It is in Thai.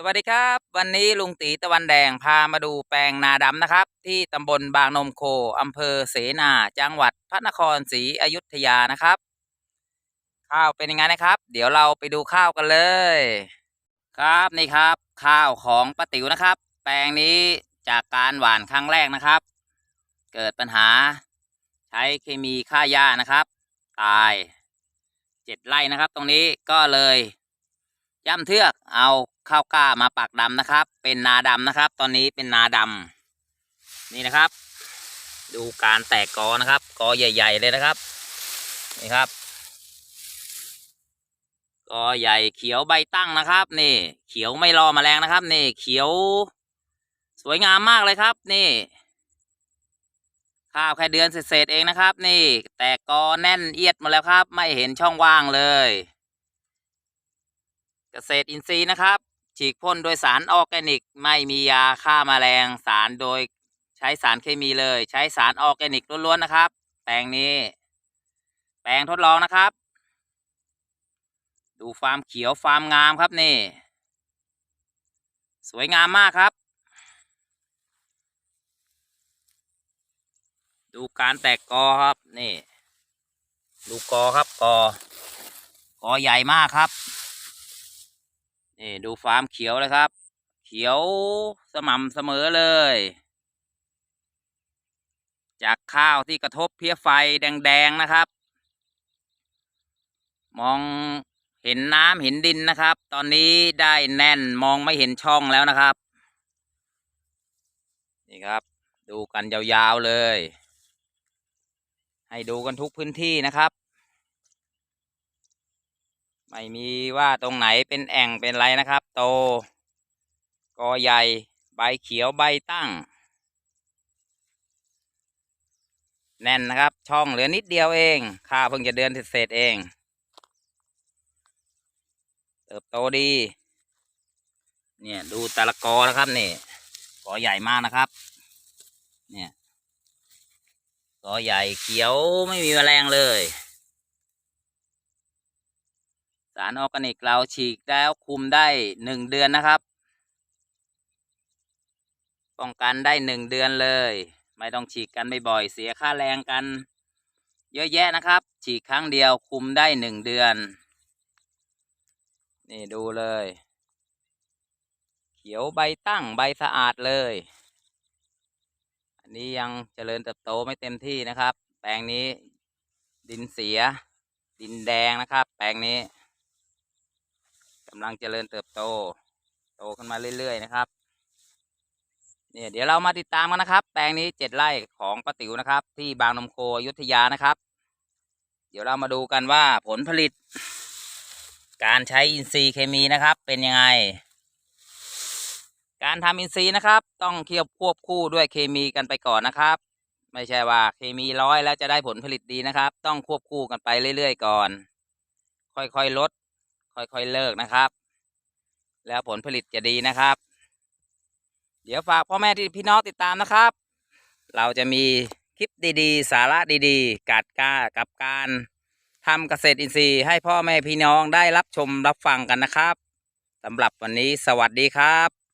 สวัสดีครับ วันนี้ลุงตีตะวันแดงพามาดูแปลงนาดำนะครับ ที่ตำบลบางนมโคอำเภอเสนา จังหวัดพระนครศรีอยุธยานะครับ ข้าวเป็นยังไงนะครับ เดี๋ยวเราไปดูข้าวกันเลย ครับนี่ครับ ข้าวของป้าติ๋วนะครับ แปลงนี้จากการหว่านครั้งแรกนะครับ เกิดปัญหา ใช้เคมีฆ่าหญ้านะครับ ตายเจ็ดไร่นะครับ ตรงนี้ก็เลย ย่ำเทือกเอาข้าวกล้ามาปักดำนะครับ เป็นนาดำนะครับ ตอนนี้เป็นนาดำนี่นะครับ ดูการแตกกอนะครับ กอใหญ่ ๆ เลยนะครับนี่ครับ กอใหญ่เขียวใบตั้งนะครับ นี่ เขียวไม่รอแมลงนะครับ นี่ เขียว สวยงามมากเลยครับ นี่ข้าวแค่เดือนเศษเองนะครับ นี่ แตกกอแน่นเอียดมาแล้วครับ ไม่เห็นช่องว่างเลย เกษตรอินทรีย์นะครับ ฉีดพ่นโดยสารออร์แกนิก ไม่มียาฆ่ามาแมลงสารโดยใช้สารเคมีเลย ใช้สารออร์แกนิกล้วนๆนะครับ แปลงนี้ แปลงทดลองนะครับ ดูฟาร์มเขียวฟาร์มงามครับนี่ สวยงามมากครับ ดูการแตกกอครับนี่ ดูกอครับกอกอใหญ่มากครับ นี่ดูฟาร์มเขียวเลยครับ เขียวสม่ำเสมอเลย จากข้าวที่กระทบเพี้ยไฟแดงๆนะครับ มองเห็นน้ำเห็นดินนะครับ ตอนนี้ได้แน่นมองไม่เห็นช่องแล้วนะครับ นี่ครับ ดูกันยาวๆเลย ให้ดูกันทุกพื้นที่นะครับ ไม่มีว่าตรงไหนเป็นแอ่งเป็นไรนะครับ โต กอใหญ่ ใบเขียวใบตั้ง แน่นนะครับ ช่องเหลือนิดเดียวเองข้าเพิ่งจะเดือนเศษๆเอง เติบโตดี เนี่ยดูแต่ละกอนะครับนี่กอใหญ่มากนะครับ เนี่ยกอใหญ่เขียวไม่มีแมลงเลย สารออร์แกนิกเราฉีกแล้วคุมได้หนึ่งเดือนนะครับ ป้องกันได้หนึ่งเดือนเลย ไม่ต้องฉีกกันบ่อยๆเสียค่าแรงกัน เยอะแยะนะครับ ฉีกครั้งเดียวคุมได้หนึ่งเดือน นี่ดูเลย เขียวใบตั้งใบสะอาดเลย อันนี้ยังเจริญเติบโตไม่เต็มที่นะครับ แปลงนี้ดินเสีย ดินแดงนะครับ แปลงนี้ำลังเจริญเติบโต โตขึ้นมาเรื่อย ๆ นะครับ เนี่ยเดี๋ยวเรามาติดตามกันนะครับ แปลงนี้เจ็ดไร่ของป้าติ๋วนะครับ ที่บางนมโคอยุธยานะครับ เดี๋ยวเรามาดูกันว่าผลผลิต การใช้อินทรีย์เคมีนะครับ เป็นยังไง การทำอินทรีย์นะครับ ต้องเคียวควบคู่ด้วยเคมีกันไปก่อนนะครับ ไม่ใช่ว่าเคมีร้อยแล้วจะได้ผลผลิตดีนะครับ ต้องควบคู่กันไปเรื่อย ๆ ก่อน ค่อยๆลด ค่อยๆเลิกนะครับ แล้วผลผลิตจะดีนะครับ เดี๋ยวฝากพ่อแม่ที่พี่น้องติดตามนะครับ เราจะมีคลิปดีๆ สาระดีๆกัดกากับการทำเกษตรอินทรีย์ให้พ่อแม่พี่น้องได้รับชมรับฟังกันนะครับสำหรับวันนี้สวัสดีครับ